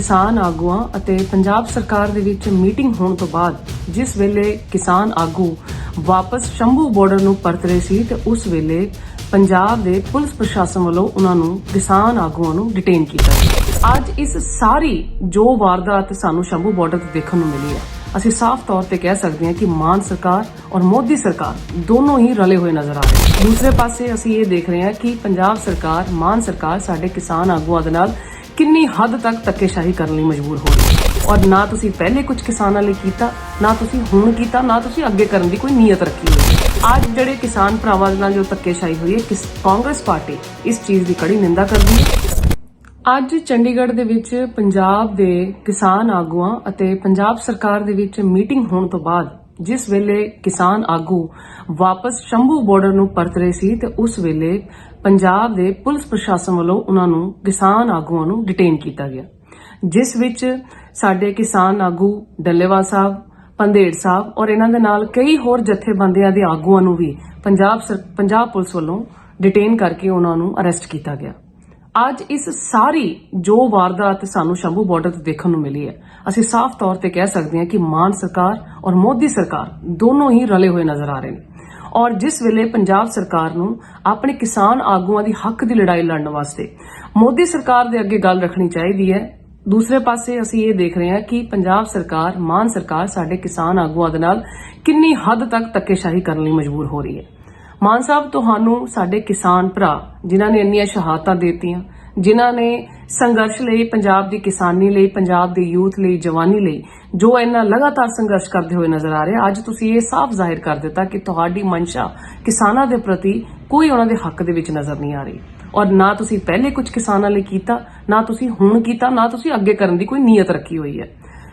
ਕਿਸਾਨ ਆਗੂਆਂ ਅਤੇ ਪੰਜਾਬ ਸਰਕਾਰ ਦੇ ਵਿੱਚ ਮੀਟਿੰਗ ਹੋਣ ਤੋਂ ਬਾਅਦ ਜਿਸ ਵੇਲੇ ਕਿਸਾਨ ਆਗੂ ਵਾਪਸ ਸ਼ੰਭੂ ਬਾਰਡਰ ਨੂੰ ਪਰਤ ਰਹੇ ਸੀ ਤੇ ਉਸ ਵੇਲੇ ਪੰਜਾਬ ਦੇ ਪੁਲਿਸ ਪ੍ਰਸ਼ਾਸਨ ਵੱਲੋਂ ਉਹਨਾਂ ਨੂੰ ਕਿਸਾਨ ਆਗੂਆਂ ਨੂੰ ਡਿਟੇਨ ਕੀਤਾ ਗਿਆ। ਅੱਜ ਇਸ ਸਾਰੀ ਜੋ ਵਾਰਦਾਤ ਸਾਨੂੰ ਸ਼ੰਭੂ ਬਾਰਡਰ ਤੇ ਦੇਖਣ ਨੂੰ ਮਿਲੀ ਹੈ, ਅਸੀਂ ਸਾਫ਼ ਤੌਰ ਤੇ ਕਹਿ ਸਕਦੇ ਹਾਂ ਕਿ ਮਾਨ ਸਰਕਾਰ ਔਰ ਮੋਦੀ ਸਰਕਾਰ ਦੋਨੋਂ ਹੀ ਰਲੇ ਹੋਏ ਨਜ਼ਰ ਆ ਰਹੇ ਹਨ ਦੂਸਰੇ ਪਾਸੇ ਅਸੀਂ ਇਹ ਦੇਖ ਰਹੇ ਹਾਂ ਕਿ ਪੰਜਾਬ ਸਰਕਾਰ, ਮਾਨ ਸਰਕਾਰ ਸਾਡੇ ਕਿਸਾਨ ਆਗੂਆਂ ਦੇ ਨਾਲ ਕਿੰਨੀ ਹੱਦ ਤੱਕ ਧੱਕੇਸ਼ਾਹੀ ਕਰਨ ਲਈ ਮਜਬੂਰ ਹੋ ਰਹੀ ਹੈ? ਔਰ ਨਾ ਤੁਸੀਂ ਪਹਿਲੇ ਕੁਝ ਕਿਸਾਨਾਂ ਲਈ ਕੀਤਾ, ਨਾ ਤੁਸੀਂ ਹੁਣ ਕੀਤਾ, ਨਾ ਤੁਸੀਂ ਅੱਗੇ ਕਰਨ ਦੀ ਕੋਈ ਨੀਅਤ ਰੱਖੀ ਹੋਈ। ਅੱਜ ਜਿਹੜੇ ਕਿਸਾਨ ਭਰਾਵਾਂ ਦੇ ਨਾਲ ਜੋ ਧੱਕੇਸ਼ਾਹੀ ਹੋਈ ਹੈ, ਕਿਸ ਕਾਂਗਰਸ ਪਾਰਟੀ ਇਸ ਚੀਜ਼ ਦੀ ਕੜੀ ਨਿੰਦਾ ਕਰਦੀ ਹੈ? ਅੱਜ ਚੰਡੀਗੜ੍ਹ ਦੇ ਵਿੱਚ ਪੰਜਾਬ ਦੇ ਕਿਸਾਨ ਆਗੂਆਂ ਅਤੇ ਪੰਜਾਬ ਸਰਕਾਰ ਦੇ ਵਿੱਚ ਮੀਟਿੰਗ ਹੋਣ ਤੋਂ ਬਾਅਦ ਜਿਸ ਵੇਲੇ ਕਿਸਾਨ ਆਗੂ ਵਾਪਸ ਸ਼ੰਭੂ ਬਾਰਡਰ ਨੂੰ ਪਰਤ ਰਹੇ ਸੀ ਤੇ ਉਸ ਵੇਲੇ ਪੰਜਾਬ ਦੇ ਪੁਲਿਸ ਪ੍ਰਸ਼ਾਸਨ ਵੱਲੋਂ ਉਹਨਾਂ ਨੂੰ ਕਿਸਾਨ ਆਗੂਆਂ ਨੂੰ ਡਿਟੇਨ ਕੀਤਾ ਗਿਆ। ਜਿਸ ਵਿੱਚ ਸਾਡੇ ਕਿਸਾਨ ਆਗੂ ਡੱਲੇਵਾਲ ਸਾਹਿਬ ਪੰਦੇੜ ਸਾਹਿਬ ਔਰ ਇਹਨਾਂ ਦੇ ਨਾਲ ਕਈ ਹੋਰ ਜਥੇਬੰਦੀਆਂ ਦੇ ਆਗੂਆਂ ਨੂੰ ਵੀ ਪੰਜਾਬ ਸਰ- ਪੰਜਾਬ ਪੁਲਿਸ ਵੱਲੋਂ ਡਿਟੇਨ ਕਰਕੇ ਉਹਨਾਂ ਨੂੰ ਅਰੈਸਟ ਕੀਤਾ ਗਿਆ। ਅੱਜ ਇਸ ਸਾਰੀ ਜੋ ਵਾਰਦਾਤ ਸਾਨੂੰ ਸ਼ੰਭੂ ਬਾਰਡਰ ਤੇ ਦੇਖਣ ਨੂੰ ਮਿਲੀ ਹੈ, ਅਸੀਂ ਸਾਫ਼ ਤੌਰ ਤੇ ਕਹਿ ਸਕਦੇ ਹਾਂ ਕਿ ਮਾਨ ਸਰਕਾਰ ਔਰ ਮੋਦੀ ਸਰਕਾਰ ਦੋਨੋਂ ਹੀ ਰਲੇ ਹੋਏ ਨਜ਼ਰ ਆ ਰਹੇ ਨੇ। ਔਰ ਜਿਸ ਵੇਲੇ ਪੰਜਾਬ ਸਰਕਾਰ ਨੂੰ ਆਪਣੇ ਕਿਸਾਨ ਆਗੂਆਂ ਦੀ ਹੱਕ ਦੀ ਲੜਾਈ ਲੜਨ ਵਾਸਤੇ ਮੋਦੀ ਸਰਕਾਰ ਦੇ ਅੱਗੇ ਗੱਲ ਰੱਖਣੀ ਚਾਹੀਦੀ ਹੈ, ਦੂਸਰੇ ਪਾਸੇ ਅਸੀਂ ਇਹ ਦੇਖ ਰਹੇ ਹਾਂ ਕਿ ਪੰਜਾਬ ਸਰਕਾਰ, ਮਾਨ ਸਰਕਾਰ ਸਾਡੇ ਕਿਸਾਨ ਆਗੂਆਂ ਦੇ ਨਾਲ ਕਿੰਨੀ ਹੱਦ ਤੱਕ ਧੱਕੇਸ਼ਾਹੀ ਕਰਨ ਲਈ ਮਜਬੂਰ ਹੋ ਰਹੀ ਹੈ। ਮਾਨ ਸਾਹਿਬ, ਤੁਹਾਨੂੰ ਸਾਡੇ ਕਿਸਾਨ ਭਰਾ, ਜਿਨ੍ਹਾਂ ਨੇ ਇੰਨੀਆਂ ਸ਼ਹਾਦਤਾਂ ਦਿੱਤੀਆਂ, ਜਿਨ੍ਹਾਂ ਨੇ ਸੰਘਰਸ਼ ਲਈ, ਪੰਜਾਬ ਦੀ ਕਿਸਾਨੀ ਲਈ, ਪੰਜਾਬ ਦੇ ਯੂਥ ਲਈ, ਜਵਾਨੀ ਲਈ, ਜੋ ਇੰਨਾ ਲਗਾਤਾਰ ਸੰਘਰਸ਼ ਕਰਦੇ ਹੋਏ ਨਜ਼ਰ ਆ ਰਹੇ, ਅੱਜ ਤੁਸੀਂ ਇਹ ਸਾਫ਼ ਜ਼ਾਹਿਰ ਕਰ ਦਿੱਤਾ ਕਿ ਤੁਹਾਡੀ ਮਨਸ਼ਾ ਕਿਸਾਨਾਂ ਦੇ ਪ੍ਰਤੀ ਕੋਈ ਉਹਨਾਂ ਦੇ ਹੱਕ ਦੇ ਵਿੱਚ ਨਜ਼ਰ ਨਹੀਂ ਆ ਰਹੀ। ਔਰ ਨਾ ਤੁਸੀਂ ਪਹਿਲੇ ਕੁਝ ਕਿਸਾਨਾਂ ਲਈ ਕੀਤਾ, ਨਾ ਤੁਸੀਂ ਹੁਣ ਕੀਤਾ, ਨਾ ਤੁਸੀਂ ਅੱਗੇ ਕਰਨ ਦੀ ਕੋਈ ਨੀਅਤ ਰੱਖੀ ਹੋਈ ਹੈ।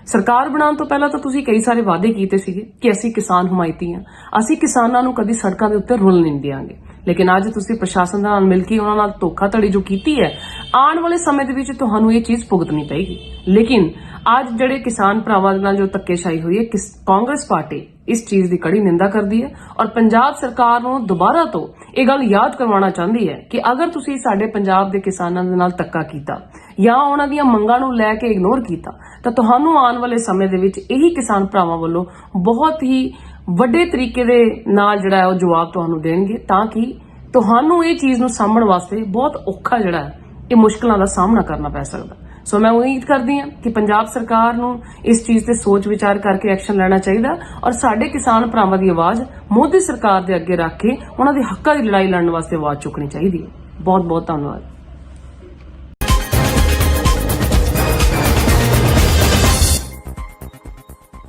ਸਰਕਾਰ ਬਣਾਉਣ ਤੋਂ ਪਹਿਲਾਂ ਤਾਂ ਤੁਸੀਂ ਕਈ ਸਾਰੇ ਵਾਅਦੇ ਕੀਤੇ ਸੀਗੇ ਕਿ ਅਸੀਂ ਕਿਸਾਨ ਹਮਾਇਤੀ ਹਾਂ। ਅਸੀਂ ਕਿਸਾਨਾਂ ਨੂੰ ਕਦੀ ਸੜਕਾਂ ਦੇ ਉੱਤੇ ਰੁਲ ਨਹੀਂ ਦਿਆਂਗੇ। ਲੇਕਿਨ ਅੱਜ ਤੁਸੀਂ ਪ੍ਰਸ਼ਾਸਨ ਦੇ ਨਾਲ ਮਿਲ ਕੇ ਉਹਨਾਂ ਨਾਲ ਧੋਖਾਧੜੀ ਜੋ ਕੀਤੀ ਹੈ, ਆਉਣ ਵਾਲੇ ਸਮੇਂ ਦੇ ਵਿੱਚ ਤੁਹਾਨੂੰ ਇਹ ਚੀਜ਼ ਭੁਗਤਣੀ ਪਏਗੀ। ਲੇਕਿਨ ਅੱਜ ਜਿਹੜੇ ਕਿਸਾਨ ਭਰਾਵਾਂ ਦੇ ਨਾਲ ਜੋ ਧੱਕੇਸ਼ਾਹੀ ਹੋਈ ਹੈ, ਕਿਸ ਕਾਂਗਰਸ ਪਾਰਟੀ ਇਸ ਚੀਜ਼ ਦੀ ਕੜੀ ਨਿੰਦਾ ਕਰਦੀ ਹੈ ਔਰ ਪੰਜਾਬ ਸਰਕਾਰ ਨੂੰ ਦੁਬਾਰਾ ਤੋਂ ਇਹ ਗੱਲ ਯਾਦ ਕਰਵਾਉਣਾ ਚਾਹੁੰਦੀ ਹੈ ਕਿ ਅਗਰ ਤੁਸੀਂ ਸਾਡੇ ਪੰਜਾਬ ਦੇ ਕਿਸਾਨਾਂ ਦੇ ਨਾਲ ਧੱਕਾ ਕੀਤਾ ਜਾਂ ਉਹਨਾਂ ਦੀਆਂ ਮੰਗਾਂ ਨੂੰ ਲੈ ਕੇ ਇਗਨੋਰ ਕੀਤਾ, ਤਾਂ ਤੁਹਾਨੂੰ ਆਉਣ ਵਾਲੇ ਸਮੇਂ ਦੇ ਵਿੱਚ ਇਹੀ ਕਿਸਾਨ ਭਰਾਵਾਂ ਵੱਲੋਂ ਬਹੁਤ ਹੀ ਵੱਡੇ ਤਰੀਕੇ ਦੇ ਨਾਲ ਜਿਹੜਾ ਹੈ ਉਹ ਜਵਾਬ ਤੁਹਾਨੂੰ ਦੇਣਗੇ ਤਾਂ ਕਿ ਤੁਹਾਨੂੰ ਇਹ ਚੀਜ਼ ਨੂੰ ਸਾਂਭਣ ਵਾਸਤੇ ਬਹੁਤ ਔਖਾ ਜਿਹੜਾ ਹੈ ਇਹ ਮੁਸ਼ਕਲਾਂ ਦਾ ਸਾਹਮਣਾ ਕਰਨਾ ਪੈ ਸਕਦਾ। ਸੋ ਮੈਂ ਉਮੀਦ ਕਰਦੀ ਹਾਂ ਕਿ ਪੰਜਾਬ ਸਰਕਾਰ ਨੂੰ ਇਸ ਚੀਜ਼ ਤੇ ਸੋਚ ਵਿਚਾਰ ਕਰਕੇ ਐਕਸ਼ਨ ਲੈਣਾ ਚਾਹੀਦਾ ਔਰ ਸਾਡੇ ਕਿਸਾਨ ਭਰਾਵਾਂ ਦੀ ਆਵਾਜ਼ ਮੋਦੀ ਸਰਕਾਰ ਦੇ ਅੱਗੇ ਰੱਖ ਕੇ ਉਹਨਾਂ ਦੇ ਹੱਕਾਂ ਦੀ ਲੜਾਈ ਲੜਨ ਵਾਸਤੇ ਆਵਾਜ਼ ਚੁੱਕਣੀ ਚਾਹੀਦੀ ਹੈ। ਬਹੁਤ ਬਹੁਤ ਧੰਨਵਾਦ।